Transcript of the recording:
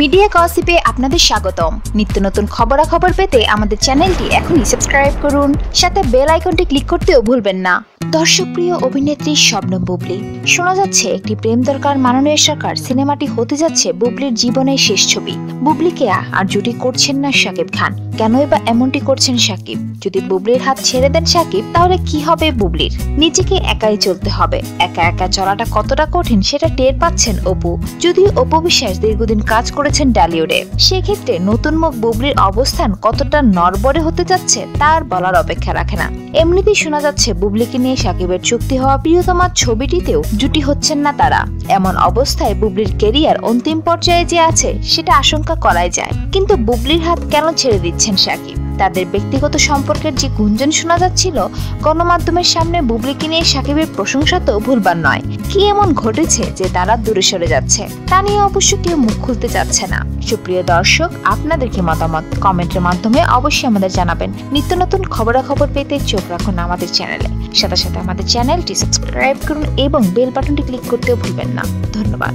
Media গসিপে আপনাদের স্বাগতম। নিত্য নতুন খবরাখবর পেতে আমাদের চ্যানেলটি এখনই সাবস্ক্রাইব করুন, সাথে বেল আইকনটি ক্লিক করতেও ভুলবেন না। দর্শকপ্রিয় অভিনেত্রী স্বপ্ন বুবলি, শোনা যাচ্ছে একটি প্রেম দরকার মাননীয় সরকার, সিনেমাটি হতে যাচ্ছে বুবলির জীবনের শেষ ছবি। বুবলিকে আর জুটি করছেন না শাকিব খান। কেনই বা এমনটি করছেন সাকিব? যদি বুবলির হাত ছেড়ে দেন শাকিব তাহলে কি হবে বুবলির? নিজেকে একাই চলতে হবে। একা একা চলাটা কতটা কঠিন সেটা টের পাচ্ছেন অপু। যদিও অপু বিশ্বাস দীর্ঘদিন কাজ করেছেন ডালিউডে, সেক্ষেত্রে নতুন মুখ বুবলির অবস্থান কতটা নরবরে হতে যাচ্ছে তার বলার অপেক্ষা রাখে না। এমনিতেই শোনা যাচ্ছে, বুবলিকে নিয়ে সাকিবের চুক্তি হওয়া প্রিয়তমার ছবিটিতেও জুটি হচ্ছেন না তারা। এমন অবস্থায় বুবলির কেরিয়ার অন্তিম পর্যায়ে যে আছে, সেটা আশঙ্কা করাই যায়। কিন্তু বুবলির হাত কেন ছেড়ে দিচ্ছেন সাকিব। তাদের ব্যক্তিগত সম্পর্কের যে গুঞ্জন শোনা যাচ্ছিল, গণমাধ্যমের সামনে বুবলিকে নিয়ে সাকিবের প্রশংসা তো ভুলবার নয়। কি এমন ঘটেছে যে তারা দূরে সরে যাচ্ছে? তা নিয়ে অবশ্য কেউ মুখ খুলতে চাচ্ছে না। সুপ্রিয় দর্শক, আপনাদের কি মতামত? কমেন্টের মাধ্যমে অবশ্যই আমাদের জানাবেন। নিত্য নতুন খবরাখবর পেতে চোখ রাখুন আমাদের চ্যানেলে। সাথে সাথে আমাদের চ্যানেলটি সাবস্ক্রাইব করুন এবং বেল বাটনটি ক্লিক করতেও ভুলবেন না। ধন্যবাদ।